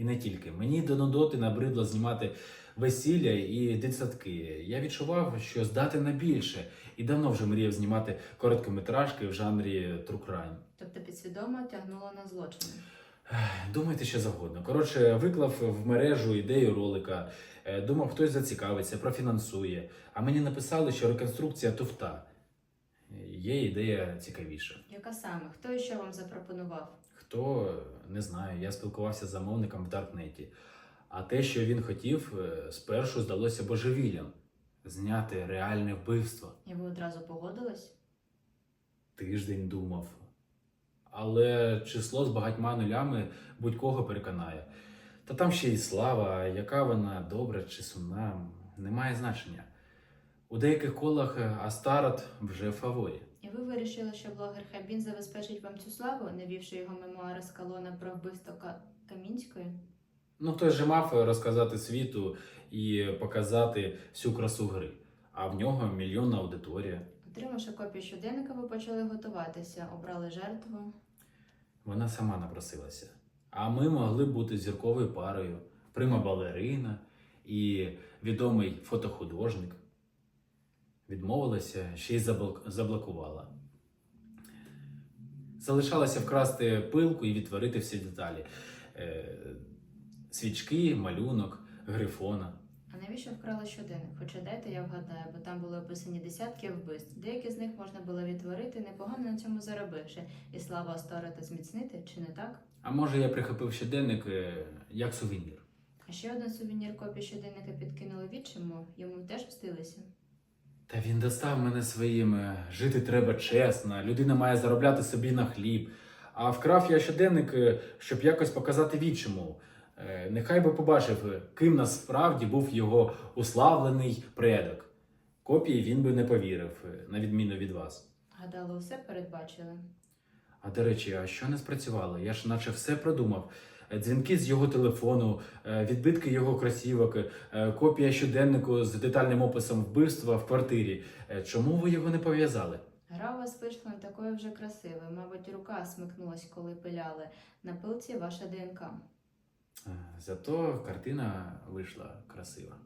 І не тільки. Мені до нудоти набридло знімати весілля і дитсадки. Я відчував, що здати на більше, і давно вже мріяв знімати короткометражки в жанрі Crime. Тобто підсвідомо тягнуло на злочин. Думайте що завгодно. Коротше, виклав в мережу ідею ролика. Е, Думав, хтось зацікавиться, профінансує. А мені написали, що реконструкція туфта. Є ідея цікавіша. Яка саме? Хто і що вам запропонував? Хто не знаю, я спілкувався з замовником в Даркнеті. А те, що він хотів, е, спершу здалося божевіллям зняти реальне вбивство. І ви одразу погодились? Тиждень думав. Але число з багатьма нулями будь-кого переконає. Та там ще й слава, яка вона добра чи сумна, не має значення. У деяких колах е, Астарот вже в фаворі. Вирішили, що блогер Хабін забезпечить вам цю славу, навівши його мемуари з колона про вбивство Камінської? Ну, хтось же мав розказати світу і показати всю красу гри. А в нього мільйонна аудиторія. Отримавши копію щоденника, ви почали готуватися, обрали жертву. Вона сама напросилася. А ми могли бути зірковою парою, прима балерина і відомий фотохудожник. Відмовилася, ще й заблокувала. Залишалося вкрасти пилку і відтворити всі деталі: Е, свічки, малюнок, грифона. А навіщо вкрали щоденник? Хоча дайте я вгадаю, бо там були описані десятки вбивств. Деякі з них можна було відтворити, непогано на цьому заробивши, і славу Астарета зміцнити, чи не так? А може, я прихопив щоденник е, як сувенір. А ще один сувенір копії щоденника підкинули відчиму, йому теж встилися. Та він достав мене своїм е, жити треба чесно, людина має заробляти собі на хліб. А вкрав я щоденник, е, щоб якось показати відчиму. Е, Нехай би побачив, ким насправді був його уславлений предок. Копії він би не повірив, на відміну від вас. Гадали, усе передбачили. А до речі, а що не спрацювало? Я ж наче все продумав. Е, Дзвінки з його телефону, е, відбитки його кросівок, е, копія щоденнику з детальним описом вбивства в квартирі. Чому ви його не пов'язали? Гра у вас вийшла не такою вже красивою. Мабуть, рука смикнулась, коли пиляли. На пилці ваша ДНК. Зато картина вийшла красива.